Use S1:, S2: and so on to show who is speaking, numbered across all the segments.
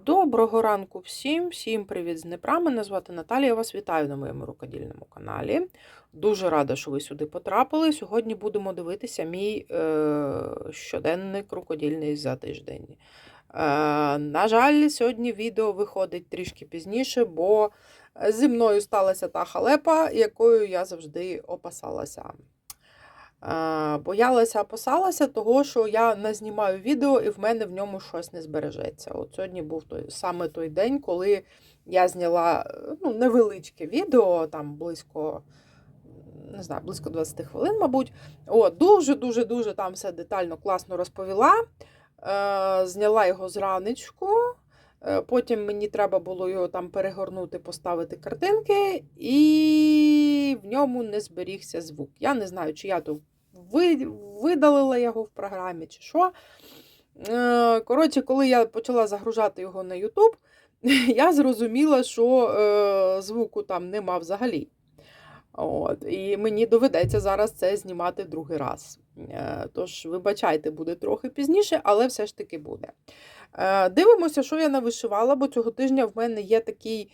S1: Доброго ранку всім, всім привіт з Дніпра. Мене звати Наталія. Я вас вітаю на моєму рукодільному каналі. Дуже рада, що ви сюди потрапили. Сьогодні будемо дивитися мій е, щоденник рукодільний за тиждень. Е, на жаль, сьогодні відео виходить трішки пізніше, бо зі мною сталася та халепа, якою я завжди опасалася. Боялася, опасалася того, що я не знімаю відео і в мене в ньому щось не збережеться. От сьогодні був той саме той день, коли я зняла е, ну, невеличке відео, там близько, не знаю, близько 20 хвилин, мабуть. От, дуже-дуже дуже там все детально, класно розповіла. Е, Зняла його зранечку. Е, Потім мені треба було його там перегорнути, поставити картинки, і в ньому не зберігся звук. Я не знаю, чи я то видалила його в програмі, чи що. Е, Коротше, коли я почала загружати його на YouTube, я зрозуміла, що е, звуку там нема взагалі. От, і мені доведеться зараз це знімати другий раз. Е, Тож, вибачайте, буде трохи пізніше, але все ж таки буде. Дивимося, що я навишивала, бо цього тижня в мене є такий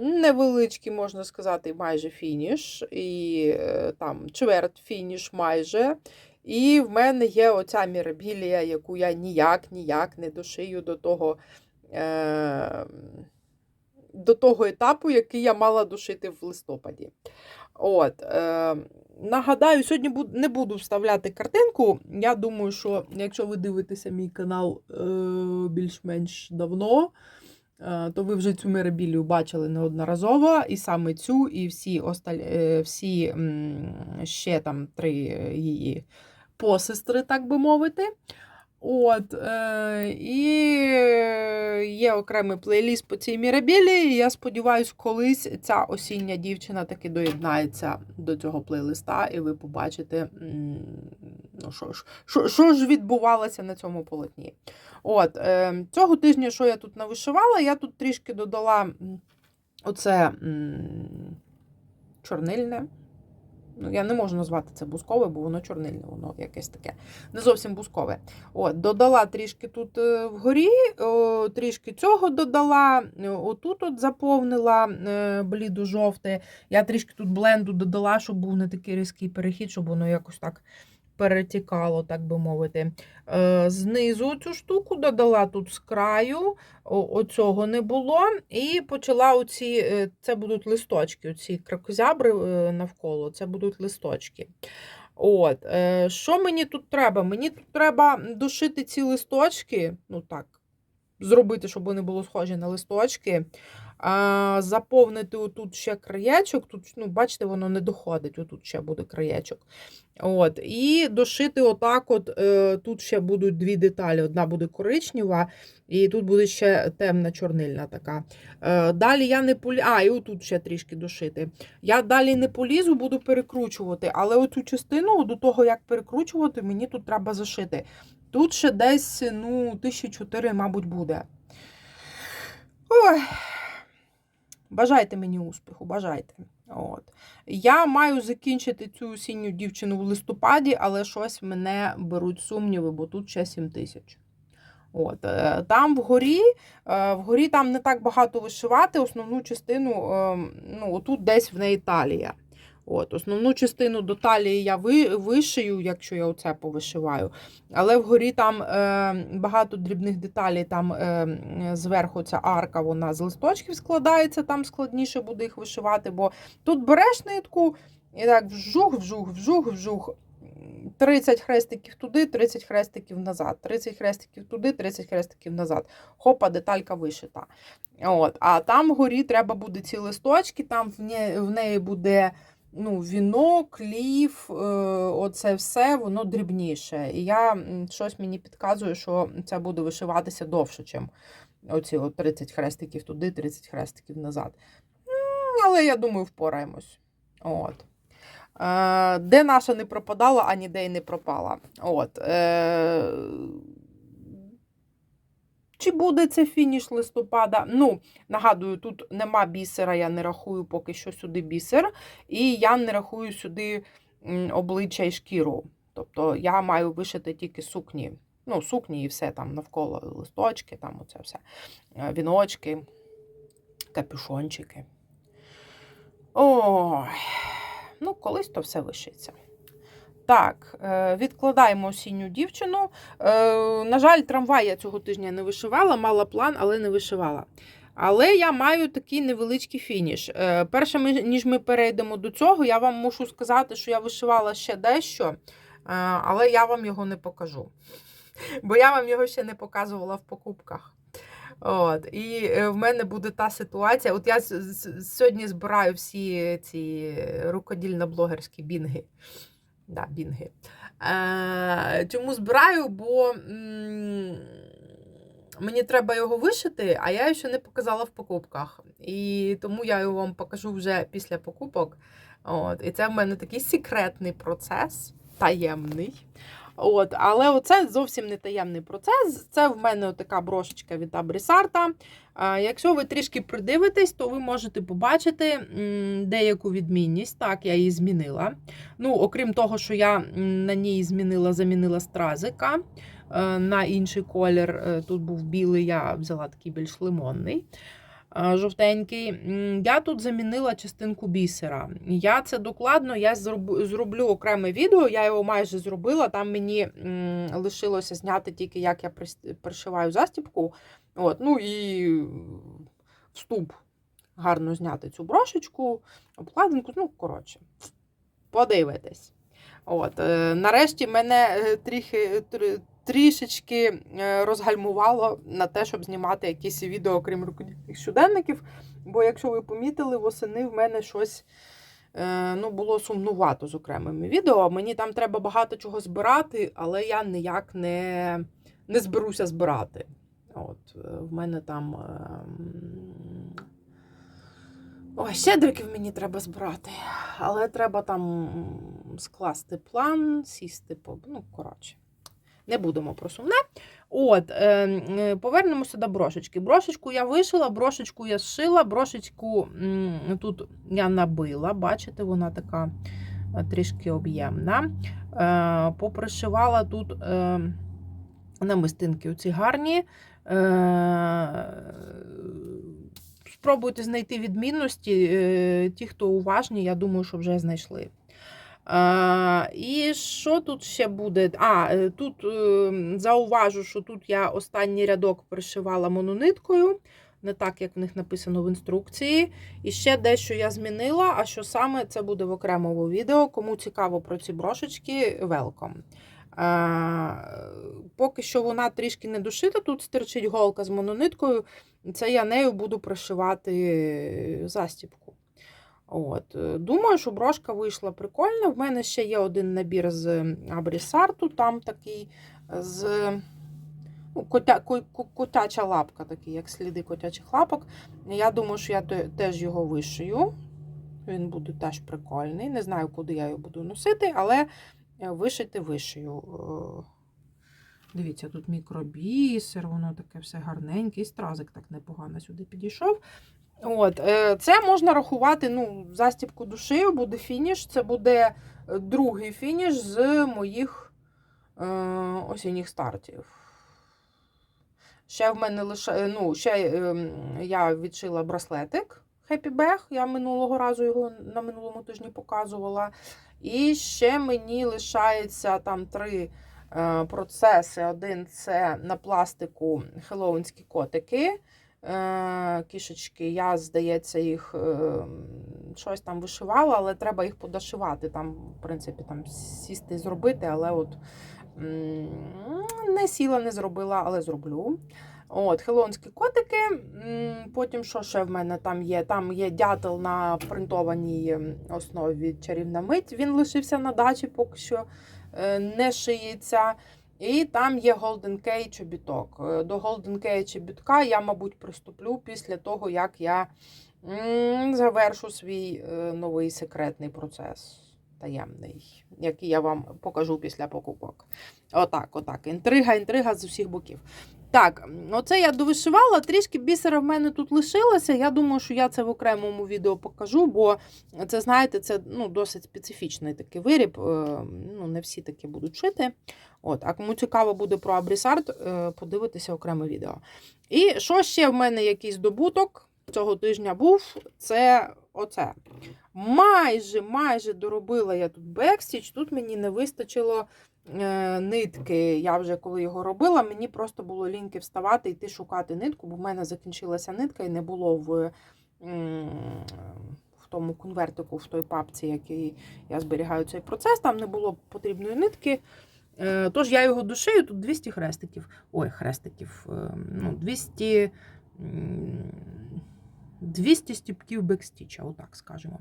S1: невеличкий, можна сказати, майже фініш, і е, там чверть фініш майже. І в мене є оця мірабілія, яку я ніяк ніяк не дошию до того. Е, до того етапу, який я мала дошити в листопаді. От, е, нагадаю, сьогодні не буду вставляти картинку. Я думаю, що якщо ви дивитеся мій канал е, більш-менш давно, то ви вже цю мирабілію бачили неодноразово. І саме цю, і всі, осталь... е, всі ще там три її посестри, так би мовити. От, е, і є окремий плейліст по цій мірабілі. Я сподіваюся, колись ця осіння дівчина таки доєднається до цього плейлиста, і ви побачите, ну, що, ж, що, що ж відбувалося на цьому полотні. От, е, цього тижня, що я тут навишивала, я тут трішки додала оце м, чорнильне. Ну, я не можу назвати це бускове, бо воно чорнильне, воно якесь таке. Не зовсім бускове. От, додала трішки тут е, вгорі, о, трішки цього додала. е, Отут от заповнила е, бліду жовте. Я трішки тут бленду додала, щоб був не такий різкий перехід, щоб воно якось так перетікало, так би мовити. Е, Знизу цю штуку додала тут з краю, оцього не було. І почала оці, е, це будуть листочки, оці кракозябри е, навколо, це будуть листочки. От, що мені тут треба? Мені тут треба дошити ці листочки, ну так, зробити, щоб вони були схожі на листочки. А, заповнити отут ще краєчок. Тут, ну, бачите, воно не доходить, отут ще буде краєчок. От, і дошити отак, от, е, тут ще будуть дві деталі. Одна буде коричнева, і тут буде ще темна чорнильна така. Е, далі я не полі... А, і отут ще трішки дошити. Я далі не полізу, буду перекручувати, але оцю частину до того, як перекручувати, мені тут треба зашити. Тут ще десь, ну, тисячі чотири, мабуть, буде. Ой. Бажайте мені успіху, бажайте. От. Я маю закінчити цю осінню дівчину в листопаді, але щось мене беруть сумніви, бо тут ще 7 тисяч. От. е, Там вгорі, е, вгорі там не так багато вишивати. Основну частину, е, ну, отут десь в неї талія. От, Основну частину до талії я ви- вишию, якщо я оце повишиваю. Але вгорі там е, багато дрібних деталей, там е, зверху ця арка вона з листочків складається, там складніше буде їх вишивати, бо тут береш нитку і так вжух, вжух, вжух, вжух. 30 хрестиків туди, 30 хрестиків назад, 30 хрестиків туди, 30 хрестиків назад. Хопа, деталька вишита. От. А там вгорі треба буде ці листочки, там в неї буде ну, вінок, лів, е, оце все, воно дрібніше. І я щось мені підказує, що це буде вишиватися довше, ніж оці от 30 хрестиків туди, 30 хрестиків назад. Але я думаю, впораємось. От. Е, Де наша не пропадала, а ніде й не пропала. От. Чи буде це фініш листопада? Ну, нагадую, тут нема бісера, я не рахую поки що сюди бісер, і я не рахую сюди обличчя і шкіру. Тобто я маю вишити тільки сукні. Ну, сукні і все там навколо листочки, там оце все. Е, Віночки, капюшончики. Ой, ну, колись то все вишиться. Так, е, відкладаємо осінню дівчину. Е, На жаль, трамвай я цього тижня не вишивала, мала план, але не вишивала. Але я маю такий невеличкий фініш. Е, Перше, ніж ми перейдемо до цього, я вам мушу сказати, що я вишивала ще дещо, але я вам його не покажу. Бо я вам його ще не показувала в покупках. От, і в мене буде та ситуація. От я сьогодні збираю всі ці рукодільно-блогерські бінги. Да, бінги. Е, чому збираю? Бо м, мені треба його вишити, а я ще не показала в покупках. І тому я його вам покажу вже після покупок. От, і це в мене такий секретний процес, таємний. От, але оце зовсім не таємний процес. Це в мене така брошечка від Абрісарта. Якщо ви трішки придивитесь, то ви можете побачити деяку відмінність. Так, я її змінила. Ну, окрім того, що я на ній змінила, замінила стразика е, на інший колір. Е, Тут був білий, я взяла такий більш лимонний. Жовтенький. Я тут замінила частинку бісера. Я це докладно я зроблю окреме відео, я його майже зробила. Там мені лишилося зняти тільки, як я пришиваю застібку. От, ну і вступ гарно зняти цю брошечку, обкладинку, ну, коротше, подивитесь. От, е, нарешті мене е, трохи, тр- трішечки е, розгальмувало на те, щоб знімати якісь відео, окрім рукодільних щоденників. Бо, якщо ви помітили, восени в мене щось е, ну, було сумнувато з окремими відео. Мені там треба багато чого збирати, але я ніяк не, не зберуся збирати. От, е, в мене там. ем, Ой, щедриків мені треба збирати, але треба там скласти план, сісти по. Ну, коротше, не будемо про сумне. От, е, е, повернемося до брошечки. Брошечку я вишила, брошечку я зшила, брошечку тут я набила, бачите, вона така е, трішки об'ємна. Е, попришивала тут е, намистинки оці гарні. Е, спробуйте знайти відмінності. Е, Ті, хто уважні, я думаю, що вже знайшли. І що тут ще буде? А, е, тут е, зауважу, що тут я останній рядок пришивала монониткою, не так, як в них написано в інструкції. І ще дещо я змінила, а що саме це буде в окремому відео. Кому цікаво про ці брошечки. А, поки що вона трішки не дошита, тут стирчить голка з монониткою. Це я нею буду пришивати застібку. От. е, Думаю, що брошка вийшла прикольна. В мене ще є один набір з Абрісарту, там такий з ну, котя, ко- ко- котяча лапка, такий, як сліди котячих лапок. Я думаю, що я теж його вишию. Він буде теж прикольний. Не знаю, куди я його буду носити, але е, вишити вишию. Е, Дивіться, тут мікробісер, воно таке все гарненьке, і стразик так непогано сюди підійшов. От, е, це можна рахувати, ну, застібку душею, буде фініш. Це буде е, другий фініш з моїх е, осінніх стартів. Ще в мене лише, ну, ще е, я відшила браслетик Happy Bag, я минулого разу його на минулому тижні показувала. І ще мені лишається там три е, процеси. Один це на пластику хеллоуінські котики. Е, кішечки, я, здається, їх е, щось там вишивала, але треба їх подошивати. Там, в принципі, там сісти і зробити, але от не сіла, не зробила, але зроблю. От, хелонські котики. Потім, що ще в мене там є? Там є дятел на принтованій основі чарівна мить. Він лишився на дачі, поки що е, не шиється. І там є Golden Key чобіток. Е, До Golden Key чобітка я, мабуть, приступлю після того, як я завершу свій е, новий секретний процес. Таємний, який я вам покажу після покупок. Отак, отак. Інтрига, інтрига з усіх боків. Так, оце я довишивала, трішки бісера в мене тут лишилося. Я думаю, що я це в окремому відео покажу, бо це, знаєте, це ну, досить специфічний такий виріб. е, Ну, не всі такі будуть шити. От, а кому цікаво буде про абрісарт, е, подивитися окреме відео. І що ще в мене якийсь добуток цього тижня був, це оце. Майже, майже доробила я тут бекстіч. Тут мені не вистачило нитки. Я вже коли його робила, мені просто було ліньки вставати, йти шукати нитку, бо в мене закінчилася нитка і не було в, в тому конвертику, в той папці, який я зберігаю цей процес. Там не було потрібної нитки. Е, Тож я його душею, тут 200 хрестиків. Ой, хрестиків. е, Ну, 200, м, 200 стіпків бекстіча, отак скажемо.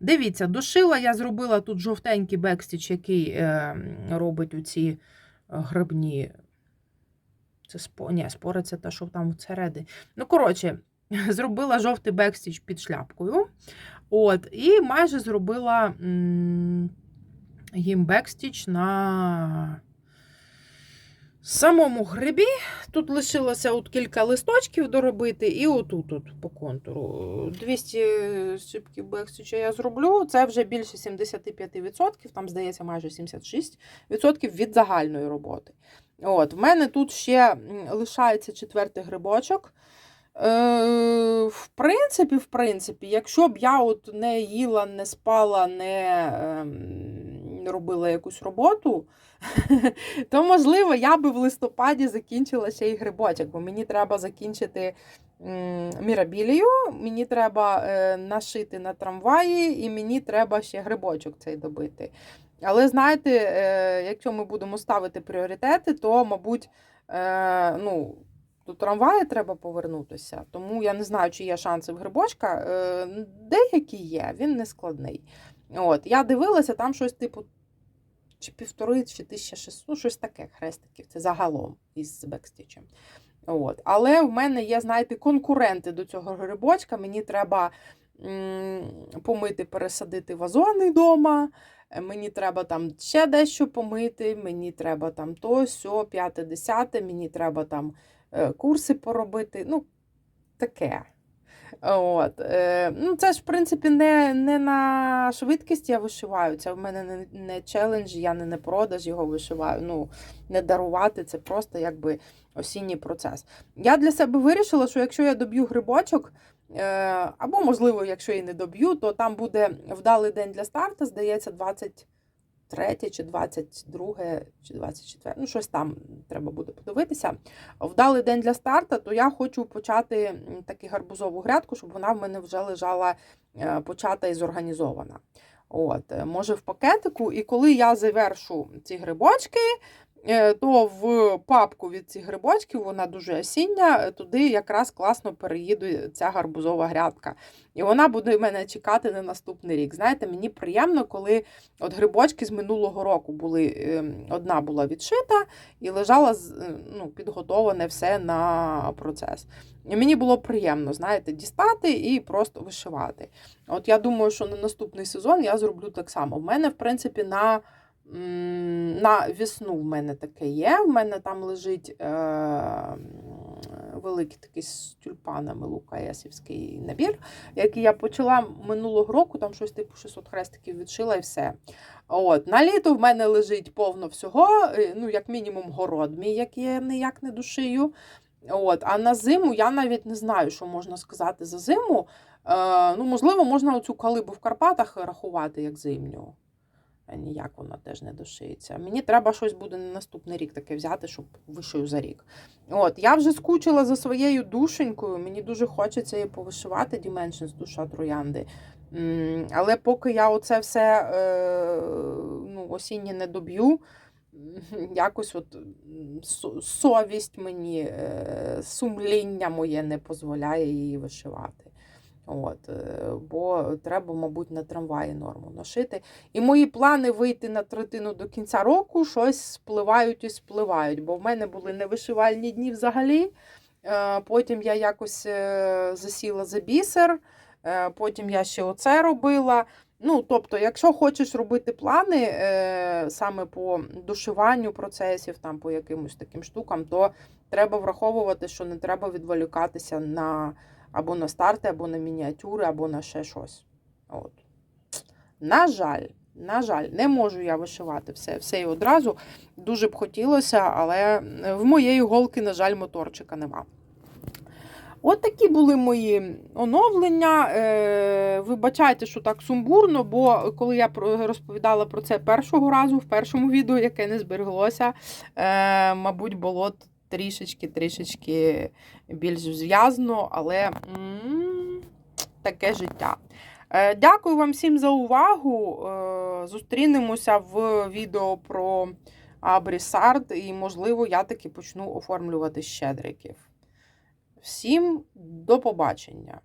S1: Дивіться, дошила, я зробила тут жовтенький бекстіч, який е, робить оці грибні. Це спо... Ні, спори це те, що там всередині. Ну, коротше, зробила жовтий бекстіч під шляпкою. От, і майже зробила м, їм бекстіч на самому грибі. Тут лишилося от кілька листочків доробити, і отут от по контуру. 200 щипків бекстіча я зроблю. Це вже більше 75%, там, здається, майже 76% від загальної роботи. От, В мене тут ще лишається четвертий грибочок. Е, в принципі, в принципі, якщо б я от не їла, не спала, не ем, робила якусь роботу, то, можливо, я би в листопаді закінчила ще й грибочок, бо мені треба закінчити мірабілію, мені треба е, нашити на трамваї, і мені треба ще грибочок цей добити. Але знаєте, е, якщо ми будемо ставити пріоритети, то, мабуть, е, ну, до трамваю треба повернутися. Тому я не знаю, чи є шанси в грибочка. Деякі є, він не складний. От, Я дивилася, там щось типу чи півтори, чи 1600, ну, щось таке хрестиків. Це загалом із бекстічем. От. Але в мене є, знаєте, конкуренти до цього грибочка. Мені треба помити, пересадити вазони вдома. Мені треба там ще дещо помити, мені треба там то, сьо, п'яте, десяте, мені треба там е, курси поробити. Ну, таке. От. Е, ну, Це ж, в принципі, не не на швидкість я вишиваю. Це в мене не, не челендж, я не на продаж його вишиваю. Ну, Не дарувати, це просто якби осінній процес. Я для себе вирішила, що якщо я доб'ю грибочок, е, або, можливо, якщо і не доб'ю, то там буде вдалий день для старту, здається, 23 чи 22 чи 24, ну щось там треба буде подивитися. Вдалий день для старту, то я хочу почати таку гарбузову грядку, щоб вона в мене вже лежала е, почата і зорганізована. От, е, Може, в пакетику, і коли я завершу ці грибочки, то в папку від цих грибочків, вона дуже осіння, туди якраз класно переїде ця гарбузова грядка. І вона буде мене чекати на наступний рік. Знаєте, мені приємно, коли от грибочки з минулого року були, ем, одна була відшита і лежала ну, підготоване все на процес. І мені було приємно, знаєте, дістати і просто вишивати. От я думаю, що на наступний сезон я зроблю так само. В мене, в принципі, на на весну в мене таке є. В мене там лежить е, великий такий з тюльпанами лукаєсівський набір, який я почала минулого року, там щось типу 600 хрестиків відшила і все. От, На літо в мене лежить повно всього, е, ну, як мінімум, город мій, який я ніяк не душию. От, А на зиму я навіть не знаю, що можна сказати за зиму. Е, ну, Можливо, можна оцю калибу в Карпатах рахувати як зимню. Ніяк вона теж не дошиється. Мені треба щось буде на наступний рік таке взяти, щоб вишию за рік. От, Я вже скучила за своєю душенькою. Мені дуже хочеться її повишивати Dimensions, душа троянди. Але поки я оце все е, ну, осіннє не доб'ю, якось от совість мені, е, сумління моє не дозволяє її вишивати. От, е, Бо треба, мабуть, на трамваї норму ношити. І мої плани вийти на третину до кінця року щось спливають і спливають. Бо в мене були невишивальні дні взагалі. Е, потім я якось засіла за бісер, потім я ще оце робила. Ну, тобто, якщо хочеш робити плани е, саме по дошиванню процесів, там по якимось таким штукам, то треба враховувати, що не треба відволікатися на або на старти, або на мініатюри, або на ще щось. От. На жаль, на жаль, не можу я вишивати все, все і одразу. Дуже б хотілося, але в моєї голки, на жаль, моторчика нема. От такі були мої оновлення. Е, Вибачайте, що так сумбурно, бо коли я розповідала про це першого разу, в першому відео, яке не збереглося, е, мабуть, було трішечки-трішечки більш зв'язно, але таке життя. Е, Дякую вам всім за увагу. Е, Зустрінемося в відео про Абрісард, і, можливо, я таки почну оформлювати щедриків. Всім до побачення!